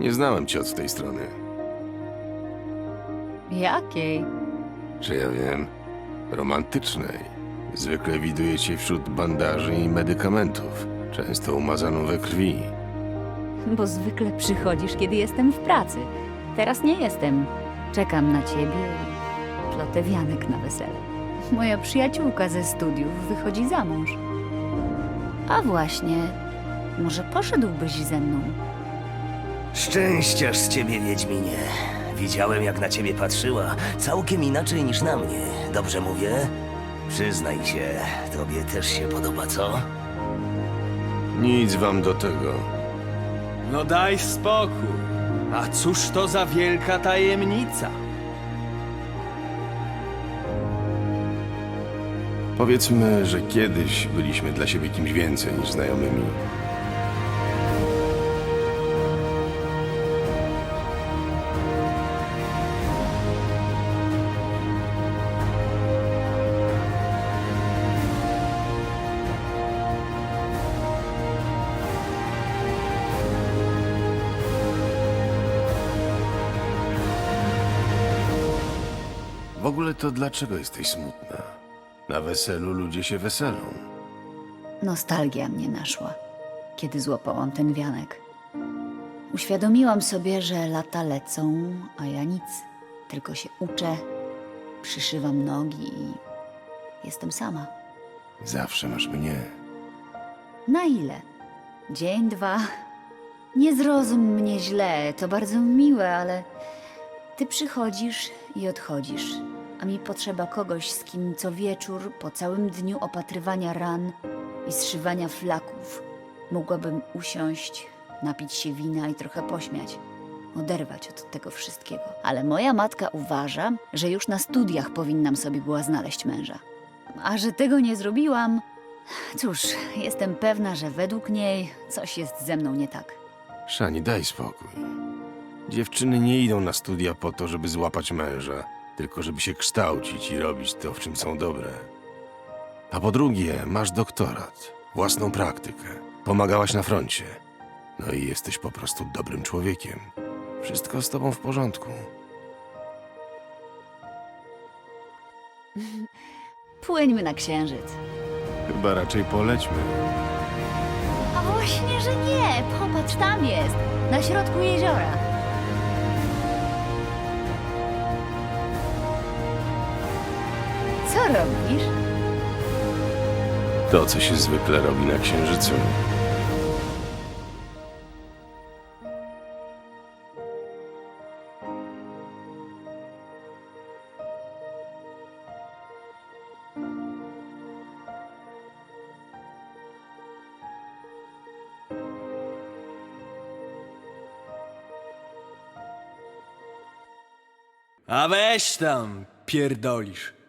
Nie znałem cię od tej strony. Jakiej? Czy ja wiem? Romantycznej. Zwykle widuję cię wśród bandaży i medykamentów, często umazaną we krwi. Bo zwykle przychodzisz, kiedy jestem w pracy. Teraz nie jestem. Czekam na ciebie i plotę wianek na wesele. Moja przyjaciółka ze studiów wychodzi za mąż. A właśnie, może poszedłbyś ze mną? Szczęściarz z ciebie, Wiedźminie. Widziałem, jak na ciebie patrzyła. Całkiem inaczej niż na mnie. Dobrze mówię? Przyznaj się, tobie też się podoba, co? Nic wam do tego. No daj spokój. A cóż to za wielka tajemnica? Powiedzmy, że kiedyś byliśmy dla siebie kimś więcej niż znajomymi. W ogóle to dlaczego jesteś smutna? Na weselu ludzie się weselą. Nostalgia mnie naszła, kiedy złapałam ten wianek. Uświadomiłam sobie, że lata lecą, a ja nic. Tylko się uczę, przyszywam nogi i jestem sama. Zawsze masz mnie. Na ile? Dzień, dwa. Nie zrozum mnie źle, to bardzo miłe, ale ty przychodzisz i odchodzisz, a mi potrzeba kogoś, z kim co wieczór, po całym dniu opatrywania ran i zszywania flaków, mogłabym usiąść, napić się wina i trochę pośmiać. Oderwać od tego wszystkiego. Ale moja matka uważa, że już na studiach powinnam sobie była znaleźć męża. A że tego nie zrobiłam, Cóż, jestem pewna, że według niej coś jest ze mną nie tak. Szani, daj spokój. Dziewczyny nie idą na studia po to, żeby złapać męża, tylko żeby się kształcić i robić to, w czym są dobre. A po drugie, masz doktorat, własną praktykę, pomagałaś na froncie. No i jesteś po prostu dobrym człowiekiem. Wszystko z tobą w porządku. Płyńmy na księżyc. Chyba raczej polećmy. A właśnie, że nie! Popatrz, tam jest! Na środku jeziora. Co robisz? To, co się zwykle robi na księżycu. A weź tam, pierdolisz.